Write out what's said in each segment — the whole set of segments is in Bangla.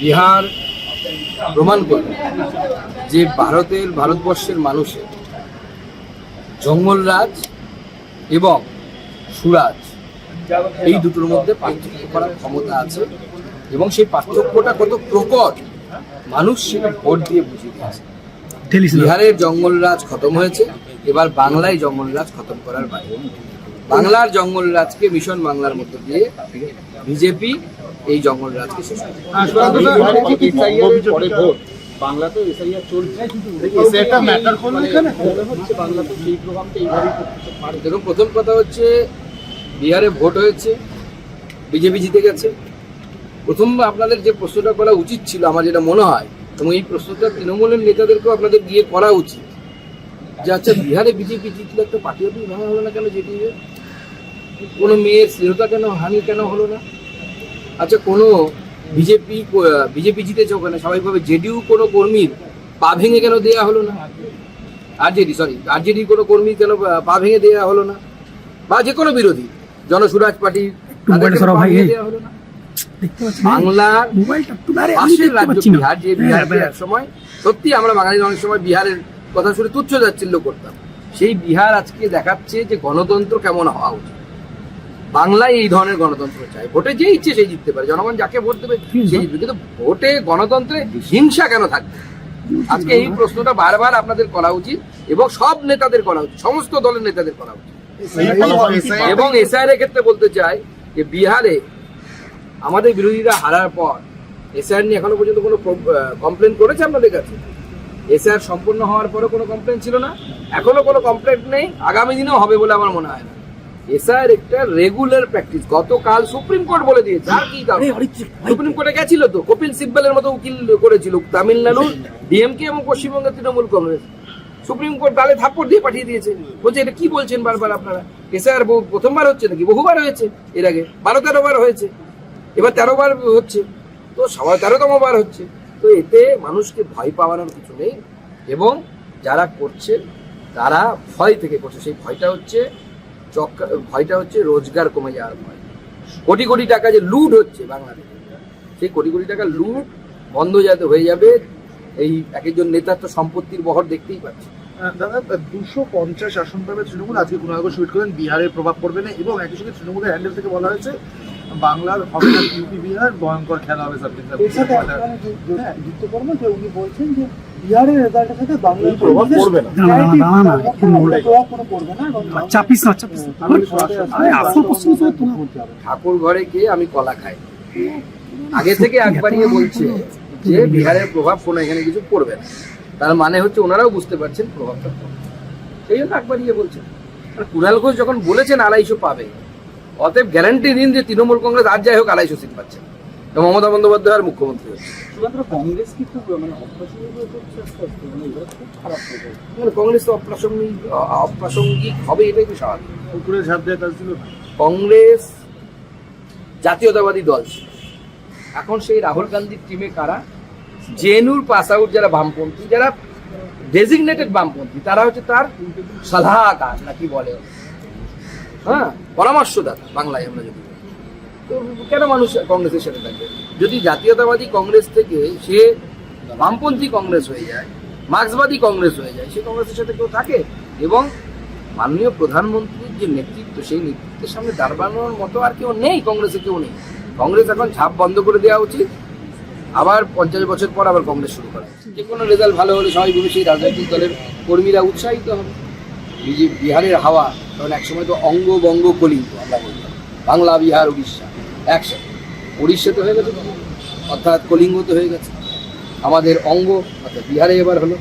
বিহার প্রমাণ করবে যে ভারতের ভারতবর্ষের মানুষের জঙ্গলরাজ এবং সুরাজ এই দুটোর মধ্যে পার্থক্য করার ক্ষমতা আছে এবং সেই পার্থক্যটা কত প্রকট মানুষ সেটা ভোট দিয়ে বুঝিয়ে দিয়েছে। বিহারের জঙ্গলরাজ খতম হয়েছে এবার বাংলায় জঙ্গলরাজ খতম করার বাইরে। বাংলার জঙ্গলরাজকে মিশন বাংলার মধ্য দিয়ে বিজেপি এই জঙ্গলরাজকে শেষ করবে বাংলা তো এসআইআর চলছে। এটা ম্যাটার করল এখানে? হচ্ছে বাংলা সেই প্রভাবটা এইভাবেই করতে পারে। দেখুন প্রথম কথা হচ্ছে বিহারে ভোট হয়েছে বিজেপি জিতে গেছে। প্রথম আপনাদের যে প্রশ্নটা করা উচিত ছিল আমার যেটা মনে হয় এবং এই প্রশ্নটা তৃণমূলের নেতাদেরকেও আপনাদের গিয়ে করা উচিত যে আচ্ছা বিহারে বিজেপি জিতলে একটা পার্টি অফিস ভাঙা হলো না কেন জেডিইউ কোনো মেয়ের স্নেহতা কেন হানি কেন হলো না? আচ্ছা কোনো বিজেপি বিজেপি জিতেছে ওখানে স্বাভাবিকভাবে জেডিউ কোনো কর্মীর পা ভেঙে কেন দেওয়া হলো না? আরজেডি সরি আরজেডি কোনো কর্মী কেন পা- ভেঙে দেওয়া হলো না? বা যে কোনো বিরোধী জনসুরাজ পার্টি বাংলার পাশের রাজ্য বিহার যে বিহারকে এক সময় সত্যি আমরা বাঙালি অনেক সময় বিহারের কথা শুনে তুচ্ছ যাচ্ছিল্য করতাম। সেই বিহার আজকে দেখাচ্ছে যে গণতন্ত্র কেমন হওয়া উচিত। বাংলায় এই ধরনের গণতন্ত্র চাই। ভোটে যে ইচ্ছে সেই জিততে পারে। জনগণ যাকে ভোট দেবে সেই জিতবে। কিন্তু ভোটে গণতন্ত্রে হিংসা কেন থাকবে? আজকে এই প্রশ্নটা বারবার আপনাদের করা উচিত এবং সব নেতাদের করা উচিত। সমস্ত দলের নেতাদের করা উচিত। এবং এসআইআর এর ক্ষেত্রে বলতে চাই যে বিহারে আমাদের বিরোধীরা হারার পর এসআইআর নিয়ে এখনও পর্যন্ত কোনো কমপ্লেন করেছে আপনাদের কাছে? এসআইআর সম্পূর্ণ হওয়ার পরে কোনো কমপ্লেন ছিল না? এখনও কোনো কমপ্লেন নেই? আগামী দিনেও হবে বলে আমার মনে হয় না। এসআইআর একটা রেগুলার প্র্যাকটিস গতকাল সুপ্রিম কোর্ট বলে দিয়েছে। আর কি? সুপ্রিম কোর্টে গেছিল তো? কপিল সিব্বলের মতো উকিল করেছিল। তামিলনাড়ু ডিএমকে এবং পশ্চিমবঙ্গের তৃণমূল কংগ্রেস। সুপ্রিম কোর্ট গালে থাপ্পড় দিয়ে পাঠিয়ে দিয়েছে। বলছে এটা কি বলছেন বারবার আপনারা? এসআইআর প্রথমবার হচ্ছে নাকি? বহুবার হয়েছে এর আগে। বারো তেরো বার হয়েছে। এবার তেরো বার হচ্ছে। তো সবাই তেরোতম বার হচ্ছে। তো এতে মানুষকে ভয় পাওয়ানোর কিছু নেই। এবং যারা করছে তারা ভয় থেকে করছে। সেই ভয়টা হচ্ছে ভয়টা হচ্ছে রোজগার কমে যাওয়ার ভয়। কোটি কোটি টাকা যে লুট হচ্ছে বাংলাদেশে, সেই কোটি কোটি টাকা লুট বন্ধ যাতে হয়ে যাবে, এই এক একজন নেতার তো সম্পত্তির বহর দেখতেই পাচ্ছি। দাদা, দুশো পঞ্চাশ আসন পাবে তৃণমূল। আজকে কুণালগর টুইট করেন বিহারের প্রভাব পড়বে না। এবং একই সঙ্গে তৃণমূলের হ্যান্ডেল থেকে বলা হয়েছে বাংলার হবে না ইউপি বিহার ভয়ঙ্কর খেলা হবে সব কিছু এর সাথে আপনারা যু- যু- যুক্ত করব যে উনি বলছেন যে বিহারের রেজাল্টের সাথে বাংলার এই প্রভাব পড়বে না। না, একটু মোবাইল- প্রভাব কোনো পড়বে না চাপিস না চাপিস আরে আসল প্রশ্ন তো তোমার ঠাকুর ঘরে গিয়ে আমি কলা খাই? আগে থেকে একবারই বলছে যে বিহারের প্রভাব কোনো এখানে কিছু পড়বে না। তার মানে হচ্ছে ওনারাও বুঝতে পারছেন প্রভাবটা সেই জন্য একবার ইয়ে বলছেন আর কুণাল ঘোষ যখন বলেছেন আড়াইশো পাবে অতএব গ্যারান্টি দিন যে তৃণমূল কংগ্রেস আর যাই হোক আড়াইশো সিট পাচ্ছে। তো মমতা বন্দ্যোপাধ্যায় আর মুখ্যমন্ত্রী। শুধুমাত্র কংগ্রেস মানে মানে মানে কংগ্রেস তো অপ্রাসঙ্গিক অপ্রাসঙ্গিক হবে এটাই তো স্বাভাবিক। কংগ্রেস জাতীয়তাবাদী দল ছিল। এখন সেই রাহুল গান্ধীর টিমে কারা? জেনুর পাস আউট যারা বামপন্থী যারা ডেজিগনেটেড বামপন্থী তারা হচ্ছে তার সলাহকার নাকি বলে? হ্যাঁ? পরামর্শদাতা, বাংলায় আমরা যদি তো কেন মানুষ কংগ্রেসের সাথে থাকবে যদি জাতীয়তাবাদী কংগ্রেস থেকে সে বামপন্থী কংগ্রেস হয়ে যায়, মার্ক্সবাদী কংগ্রেস হয়ে যায়, সে কংগ্রেসের সাথে কেউ থাকে? এবং মাননীয় প্রধানমন্ত্রীর যে নেতৃত্ব, সেই নেতৃত্বের সামনে দাঁড়ানোর মতো আর কেউ নেই, কংগ্রেসে কেউ নেই। কংগ্রেস এখন ঝাপ বন্ধ করে দেওয়া উচিত। আবার পঞ্চাশ বছর পর আবার কংগ্রেস শুরু করা। যে কোনো রেজাল্ট ভালো হলে স্বাভাবিকভাবে সেই রাজনৈতিক দলের কর্মীরা উৎসাহিত হবে। বিজে- বিহারের হাওয়া, কারণ একসময় তো অঙ্গ বঙ্গ কলিঙ্গ আমরা বলতাম বাংলা, বিহার, উড়িষ্যা একসাথে উড়িষ্যাতে হয়ে গেছে অর্থাৎ কলিঙ্গ তো হয়ে গেছে। আমাদের অঙ্গ, অর্থাৎ বিহারে এবার হলো।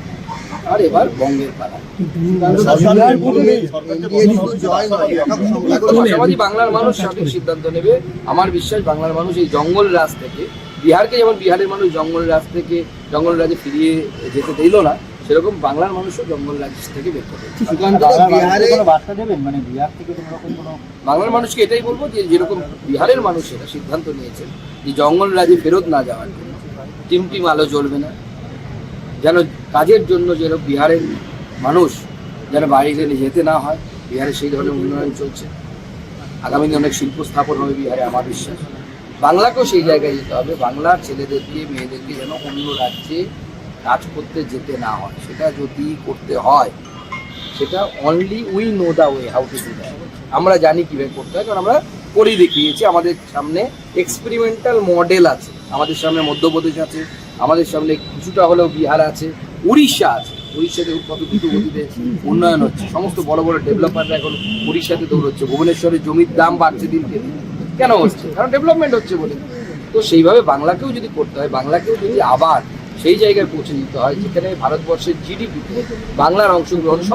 আর এবার বঙ্গের পাড়া বাংলার মানুষ সঠিক সিদ্ধান্ত নেবে। আমার বিশ্বাস, বাংলার মানুষ এই জঙ্গল রাজ থেকে, বিহারকে যেমন বিহারের মানুষ জঙ্গল রাজ থেকে, জঙ্গল রাজে ফিরিয়ে যেতে দিল না সেরকম বাংলার মানুষও জঙ্গল রাজ থেকে বের করবে বার্তা দেবেন? মানে বিহার থেকে বাংলার মানুষকে এটাই বলব যে যেরকম বিহারের মানুষ এটা সিদ্ধান্ত নিয়েছে যে জঙ্গল রাজে ফেরত না যাওয়ার জন্য টিম টিম আলো জ্বলবে না। যেন কাজের জন্য যেন বিহারের মানুষ যেন বাইরে যেতে না হয় বিহারে সেই ধরনের উন্নয়ন চলছে। আগামী দিনে অনেক শিল্প স্থাপন হবে বিহারে আমার বিশ্বাস। বাংলাকেও সেই জায়গায় যেতে হবে। বাংলার ছেলেদেরকে মেয়েদেরকে যেন অন্য রাজ্যে কাজ করতে যেতে না হয়, সেটা যদি করতে হয়, সেটা only we know the way how to do that আমরা জানি কীভাবে করতে হয় কারণ আমরা করে দেখিয়েছি, আমাদের সামনে এক্সপেরিমেন্টাল মডেল আছে, আমাদের সামনে মধ্যপ্রদেশ আছে, আমাদের সামনে কিছুটা হলেও বিহার আছে, উড়িষ্যা আছে, উড়িষ্যাতে কত দ্রুত গতিতে উন্নয়ন হচ্ছে, সমস্ত বড় বড় ডেভেলপাররা এখন উড়িষ্যাতে দৌড়চ্ছে, ভুবনেশ্বরের জমির দাম বাড়ছে দিনকে দিন। কেন হচ্ছে? কারণ ডেভেলপমেন্ট হচ্ছে বলে। তো সেইভাবে বাংলাকেও যদি করতে হয়, বাংলাকেও যদি আবার সেই জায়গায় পৌঁছে দিতে হয় যেখানে ভারতবর্ষের জিডিপিতে বাংলার অংশগ্রহণ সব